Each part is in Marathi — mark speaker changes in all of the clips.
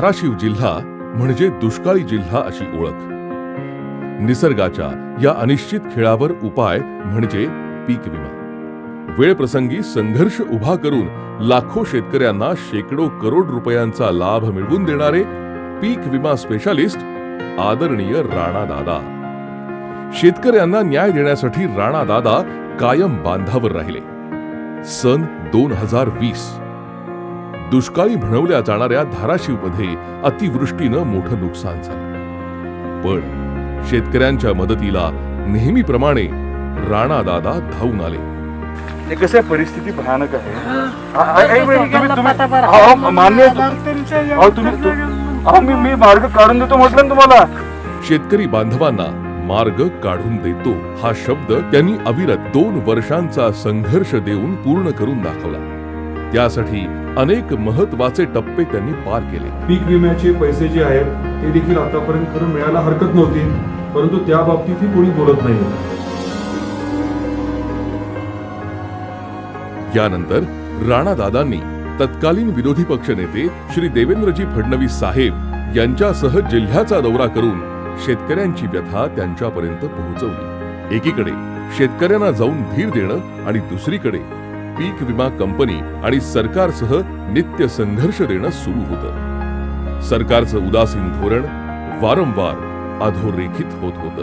Speaker 1: धाराशिव जिल्हा म्हणजे दुष्काळी जिल्हा अशी ओळख. निसर्गाच्या या अनिश्चित खेळावर उपाय म्हणजे पीक विमा. वेळ प्रसंगी संघर्ष उभा करून लाखो शेतकऱ्यांना शेकडो करोड रुपयांचा लाभ मिळवून देणारे पीक विमा स्पेशालिस्ट आदरणीय राणा दादा. शेतकऱ्यांना न्याय देण्यासाठी राणा दादा कायम बांधावर राहिले. सन दोन हजार वीस दुष्काळी म्हणवल्या जाणाऱ्या धाराशिवमध्ये अतिवृष्टीनं मोठं नुकसान झालं. पण शेतकऱ्यांच्या मदतीला नेहमीप्रमाणे राणा दादा धावून आले.
Speaker 2: कसं आहे, परिस्थिती भयानक आहे. मान्य तुम्ही. मी मार्ग काढून देतो म्हटलं तुम्हाला.
Speaker 1: शेतकरी बांधवांना मार्ग काढून देतो हा शब्द त्यांनी अविरत दोन वर्षांचा संघर्ष देऊन पूर्ण करून दाखवला. त्यासाठी अनेक महत्त्वाचे टप्पे त्यांनी पार केले.
Speaker 3: पीक विम्याचे पैसे जे आहेत ते देखील आतापर्यंत खरं मिळायला हरकत नव्हती परंतु त्या बाबतीतही कोणी बोलत नाही
Speaker 1: यानंतर राणा दादांनी तत्कालीन विरोधी पक्षनेते श्री देवेंद्रजी फडणवीस साहेब यांच्यासह जिल्ह्याचा दौरा करून शेतकऱ्यांची व्यथा त्यांच्यापर्यंत पोहोचवली. एकीकडे शेतकऱ्यांना जाऊन धीर देणं आणि दुसरीकडे पीक विमा कंपनी आणि सरकारसह नित्य संघर्ष देणं सुरू होतं. सरकारचं उदासीन धोरण वारंवार अधोरेखित होत होतं.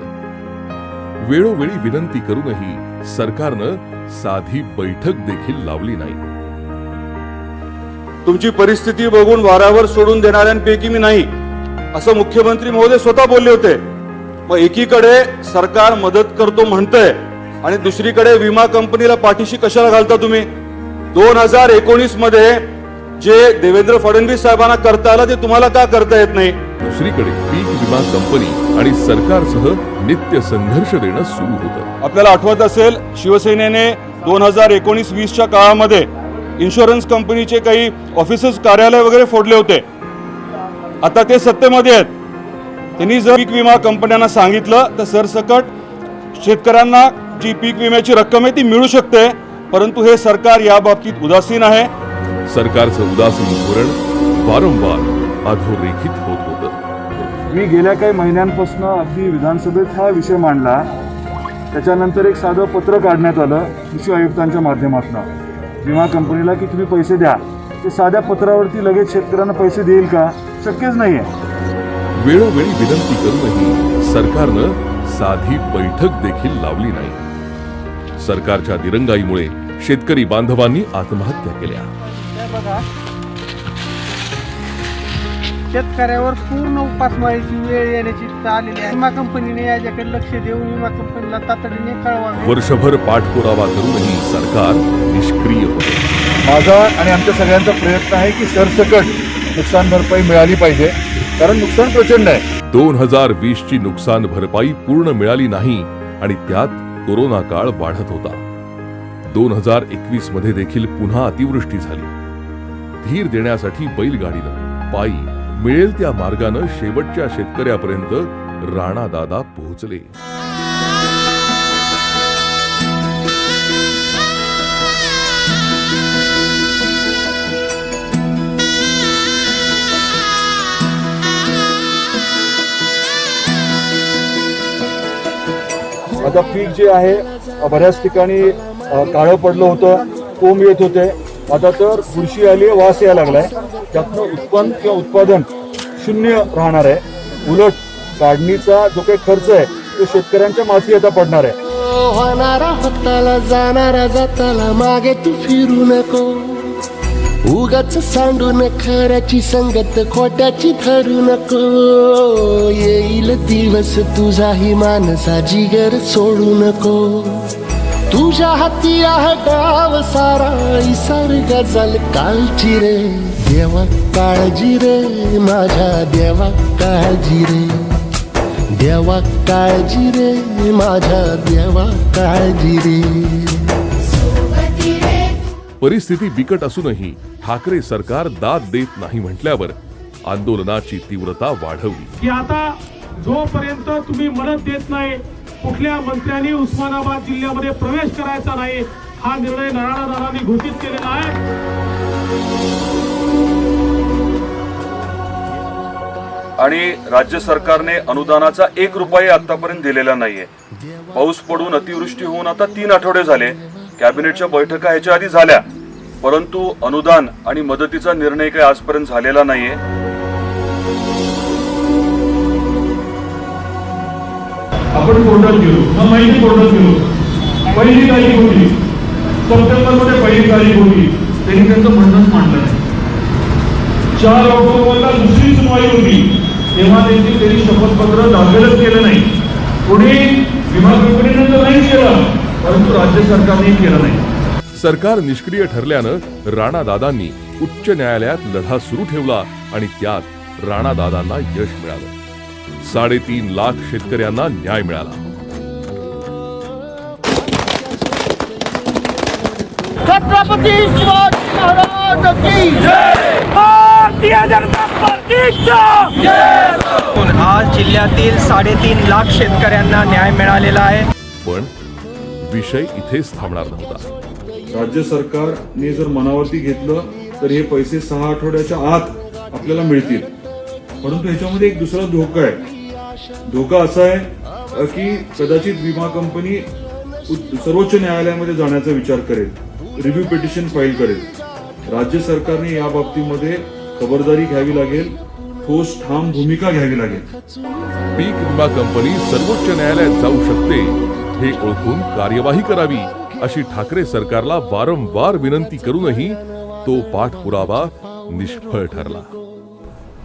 Speaker 1: वेळोवेळी विनंती करूनही सरकारनं साधी बैठक देखील लावली नाही.
Speaker 2: तुमची परिस्थिती बघून वारावर सोडून देणाऱ्यांपैकी मी नाही असं मुख्यमंत्री महोदय स्वतः बोलले होते. मग एकीकडे सरकार मदत करतो म्हणतंय आणि दुसरीकडे विमा कंपनीला पाठीशी कशाला घालता तुम्ही? दोन हजार एकोणीसमध्ये जे देवेंद्र फडणवीस साहेबांना करता आलं ते तुम्हाला का करता येत नाही?
Speaker 1: दुसरीकडे पीक विमा कंपनी आणि सरकारसह नित्य संघर्ष देणं सुरू होतं.
Speaker 2: आपल्याला आठवत असेल शिवसेनेने दोन हजार एकोणीस वीसच्या काळामध्ये इन्शुरन्स कंपनीचे काही ऑफिसेस कार्यालय वगैरे फोडले होते. आता ते सत्तेमध्ये आहेत. त्यांनी जर पीक विमा कंपन्यांना सांगितलं तर सरसकट शेतकऱ्यांना जी पीक विम्याची रक्कम आहे ती मिळू शकते परंतु हे सरकार या बाबतीत उदासीन आहे.
Speaker 1: सरकारचं उदासीन धोरण वारंवार अधोरेखित होत होतं.
Speaker 3: मी गेल्या काही महिन्यांपासून अगदी विधानसभेत हा विषय मांडला. त्याच्यानंतर एक साधं पत्र काढण्यात आलं कृषी आयुक्तांच्या माध्यमातून. विमा कंपनीला की तुम्ही पैसे द्या ते साध्या पत्रावरती लगेच शेतकऱ्यांना पैसे देईल का? शक्यच नाही आहे
Speaker 1: वेळोवेळी विनंती करूनही सरकारनं साधी बैठक देखील लावली नाही. सरकारच्या दिरंगाईमुळे शेतकरी बांधवांनी आत्महत्या केल्या.
Speaker 4: बघा. शेतकऱ्यावर पूर्ण उपासमारीची वेळ येण्याची आलेली आहे विमा कंपनीने याच्याकडे लक्ष देऊन विमा कंपनीला तातडीने कळवावे
Speaker 1: वर्षभर पाठपुरावा करूनही सरकार निष्क्रिय होते.
Speaker 3: माझा आणि आमच्या सगळ्यांचा प्रयत्न आहे की सरसकट नुकसान भरपाई मिळाली पाहिजे. कारण नुकसान प्रचंड आहे.
Speaker 1: दोन हजार वीस ची नुकसान भरपाई पूर्ण मिळाली नाही आणि त्यात कोरोना काळ वाढत होता. दोन हजार एकवीसमध्ये देखील पुन्हा अतिवृष्टी झाली. धीर देण्यासाठी बैलगाडीनं पायी मिळेल त्या मार्गानं शेवटच्या शेतकऱ्यापर्यंत राणा दादा पोहोचले.
Speaker 3: आता पीक जे आहे बऱ्याच ठिकाणी काळं पडलं होतं कोंब येत होते. आता तर बुरशी आली वास यायला लागलाय. त्यातनं उत्पन्न किंवा उत्पादन शून्य राहणार आहे. उलट काढणीचा जो काही खर्च आहे तो शेतकऱ्यांच्या माथी आता पडणार आहे.
Speaker 5: होणारा होताला जाणारा जाताला मागे तू फिरू नको. उगाच सांडून खऱ्याची संगत खोट्याची धरू नको. येईल दिवस तुझाही मानसा जिगर सोडू नको. तुझ्या हाती आहे डाव सारा इसार गजल कालची रे. देवा काळजी रे माझ्या देवा काळजी रे. देवा काळजी रे माझ्या देवा काळजी रे.
Speaker 1: परिस्थिती बिकट असूनही ठाकरे सरकार दाद देत नाही म्हटल्यावर आंदोलनाची तीव्रता वाढवली
Speaker 6: की आता जोपर्यंत तुम्ही मदत देत नाही कुठल्या मंत्र्यांनी उस्मानाबाद जिल्ह्यामध्ये प्रवेश करायचा नाही हा निर्णय नारायणदारांनी घोषित केलेला आहे.
Speaker 2: आणि राज्य सरकारने अनुदानाचा एक रुपया आतापर्यंत दिलेला नाहीये. पाऊस पडून अतिवृष्टी होऊन आता तीन आठवडे झाले. कॅबिनेटच्या बैठका ह्याच्या आधी झाल्या. परंतु अनुदान आणि मदतीचा निर्णय काही आजपर्यंत झालेला नाहीये.
Speaker 6: आपण कोर्टात गेलो मग माहिती कोर्टात गेलो पहिली तारीख होती. सप्टेंबरमध्ये पहिली तारीख होती. त्यांनी त्यांचं म्हणणंच मांडलं नाही. चार ऑक्टोबरला दुसरी सुनवाई होती. तेव्हा त्यांनी त्यांनी शपथपत्र दाखलच केलं नाही. कोणी विमा कंपनीनं तर नाही केलं. परंतु राज्य सरकारने केलं नाही.
Speaker 1: सरकार निष्क्रिय ठरल्यानं राणादादांनी उच्च न्यायालयात लढा सुरू ठेवला आणि त्यात राणादादांना यश मिळालं. साडेतीन लाख शेतकऱ्यांना न्याय मिळाला.
Speaker 5: छत्रपती शिवाजी महाराज की
Speaker 7: आज जिल्ह्यातील साडेतीन लाख शेतकऱ्यांना न्याय मिळालेला आहे.
Speaker 1: पण विषय इथेच थांबणार नव्हता.
Speaker 3: राज्य सरकारने जर मनावरती घेतलं तर हे पैसे सहा आठवड्याच्या आत आपल्याला मिळतील. परंतु ह्याच्यामध्ये एक दुसरा धोका आहे. धोका असा आहे की कदाचित विमा कंपनी सर्वोच्च न्यायालयामध्ये जाण्याचा विचार करेल रिव्ह्यू पिटिशन फाईल करेल. राज्य सरकारने या बाबतीमध्ये खबरदारी घ्यावी लागेल ठोस ठाम भूमिका घ्यावी लागेल.
Speaker 1: पीक विमा कंपनी सर्वोच्च न्यायालयात जाऊ शकते हे ओळखून कार्यवाही करावी. अशी ठाकरे सरकारला वारंवार विनंती करूनही तो पाठपुरावा निष्फळ ठरला.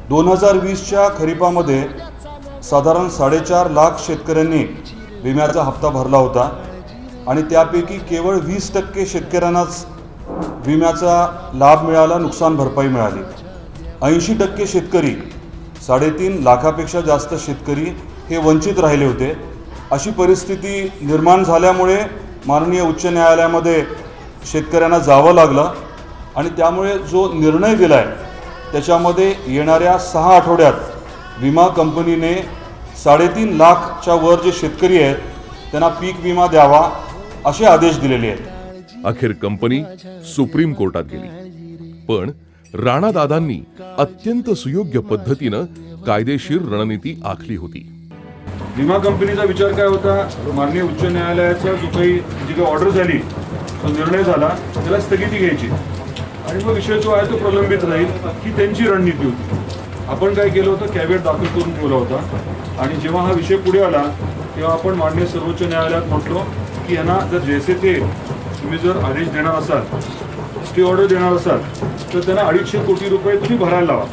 Speaker 2: दोन हजार वीसच्या खरीपामध्ये साधारण साडेचार लाख शेतकऱ्यांनी विम्याचा हप्ता भरला होता आणि त्यापैकी केवळ वीस टक्के शेतकऱ्यांनाच विम्याचा लाभ मिळाला नुकसान भरपाई मिळाली. ऐंशी टक्के शेतकरी साडेतीन लाखापेक्षा जास्त शेतकरी हे वंचित राहिले होते. अशी परिस्थिती निर्माण झाल्यामुळे माननीय उच्च न्यायालयामध्ये शेतकऱ्यांना जावं लागलं आणि त्यामुळे जो निर्णय दिला आहे त्याच्यामध्ये येणाऱ्या सहा आठवड्यात विमा कंपनीने साडेतीन लाखच्या वर जे शेतकरी आहेत त्यांना पीक विमा द्यावा असे आदेश दिलेले आहेत.
Speaker 1: अखेर कंपनी सुप्रीम कोर्टात गेली. पण राणादादांनी अत्यंत सुयोग्य पद्धतीनं कायदेशीर रणनीती आखली होती.
Speaker 3: विमा कंपनीचा विचार काय होता? माननीय उच्च न्यायालयाचा जो काही जी काही ऑर्डर झाली तो निर्णय झाला त्याला स्थगिती घ्यायची. आणि मग विषय जो आहे तो प्रलंबित राहील ही त्यांची रणनीती होती. आपण काय केलं होतं? कॅबिनेट दाखल करून ठेवला होता. आणि जेव्हा हा विषय पुढे आला तेव्हा आपण माननीय सर्वोच्च न्यायालयात म्हटलो की यांना जर जैसे ते तुम्ही जर आदेश देणार असाल स्टे ऑर्डर देणार असाल तर त्यांना अडीचशे कोटी रुपये तुम्ही भरायला लावा.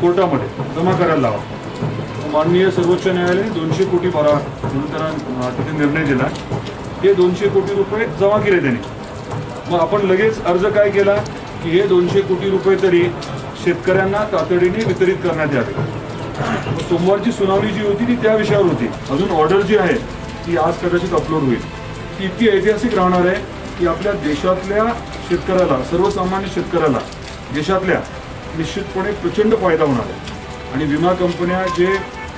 Speaker 3: कोर्टामध्ये जमा करायला लावा. माननीय सर्वोच्च न्यायालयाने दोनशे कोटी भरा म्हणून त्यांना तिथे निर्णय दिला. ते दोनशे कोटी रुपये जमा केले त्यांनी. मग आपण लगेच अर्ज काय केला? की हे दोनशे कोटी रुपये तरी शेतकऱ्यांना तातडीने वितरित करण्यात यावे. मग सोमवारची सुनावणी जी होती ती त्या विषयावर होती. अजून ऑर्डर जी आहे ती आज कदाचित अपलोड होईल. ती इतकी ऐतिहासिक राहणार आहे की आपल्या देशातल्या शेतकऱ्याला सर्वसामान्य शेतकऱ्याला देशातल्या निश्चितपणे प्रचंड फायदा होणार आहे. आणि विमा कंपन्या जे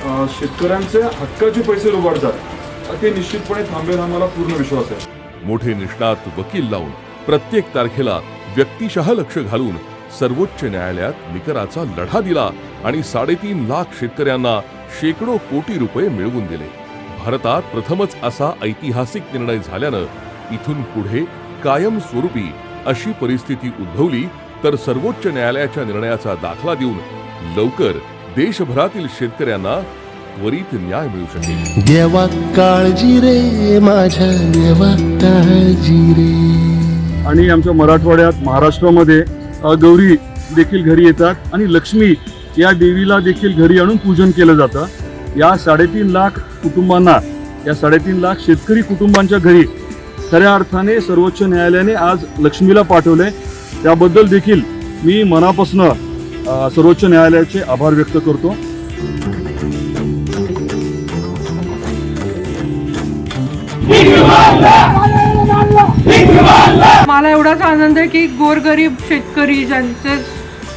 Speaker 3: शेतकऱ्यांचे हक्काचे पैसे लुबाडतात ते निश्चितपणे थांबेल हा मला पूर्ण विश्वास आहे.
Speaker 1: मोठे निष्णात वकील लावून प्रत्येक तारखेला व्यक्तिशः लक्ष घालून सर्वोच्च न्यायालयात निकराचा लढा दिला आणि साडेतीन लाख शेतकऱ्यांना शेकडो कोटी रुपये मिळवून दिले. भारतात प्रथमच असा ऐतिहासिक निर्णय झाल्यानं इथून पुढे कायमस्वरूपी अशी परिस्थिती उद्भवली तर सर्वोच्च न्यायालयाच्या निर्णयाचा दाखला देऊन लवकर देशभरातील शेतकऱ्यांना त्वरित न्याय मिळू शकेल.
Speaker 5: देवा काळजी रे माझ्या देवा काळजी रे.
Speaker 3: आणि आमच्या मराठवाड्यात महाराष्ट्रामध्ये गौरी देखील घरी येतात आणि लक्ष्मी या देवीला देखील घरी आणून पूजन केलं जातं. या साडेतीन लाख कुटुंबांना या साडेतीन लाख शेतकरी कुटुंबांच्या घरी खऱ्या अर्थाने सर्वोच्च न्यायालयाने आज लक्ष्मीला पाठवले त्याबद्दल देखील मी मनापासून सर्वोच्च न्यायालयाचे आभार व्यक्त करतो.
Speaker 8: मला एवढाच आनंद आहे की गोरगरीब शेतकरी ज्यांचे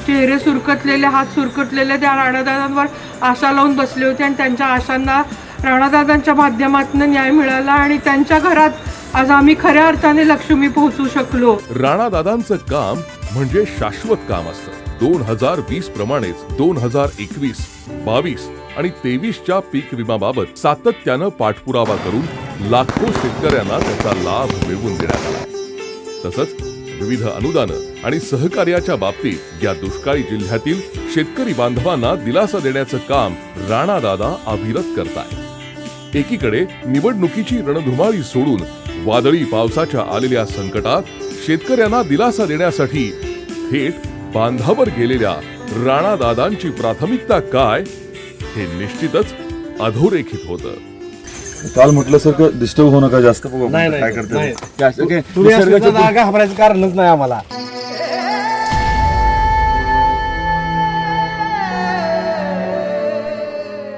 Speaker 8: चेहरे सुरकतलेले हात सुरकतलेले त्या राणादादांवर आशा लावून बसले होते आणि त्यांच्या आशांना राणादादांच्या माध्यमातून न्याय मिळाला आणि त्यांच्या घरात आज आम्ही खऱ्या अर्थाने लक्ष्मी पोहोचू शकलो.
Speaker 1: राणादादांचं काम म्हणजे शाश्वत काम असतं. दोन हजार वीस प्रमाणेच दोन हजार एकवीस बावीस आणि तेवीसच्या पीक विमाबाबत सातत्यानं पाठपुरावा करून लाखो शेतकऱ्यांना त्याचा लाभ मिळवून देण्यात आला. तसंच विविध अनुदानं आणि सहकार्याच्या बाबतीत या दुष्काळी जिल्ह्यातील शेतकरी बांधवांना दिलासा देण्याचं काम राणादादा अविरत करताय. एकीकडे निवडणुकीची रणधुमाळी सोडून वादळी पावसाच्या आलेल्या संकटात शेतकऱ्यांना दिलासा देण्यासाठी थेट बांधावर गेलेल्या राणादादांची प्राथमिकता काय हे निश्चितच अधोरेखित होतं.
Speaker 3: काल म्हटल्यासारखं डिस्टर्ब होऊ नका जास्त. बघू काय करता
Speaker 9: तुम्ही असं घाबरायचं कारणच नाही आम्हाला.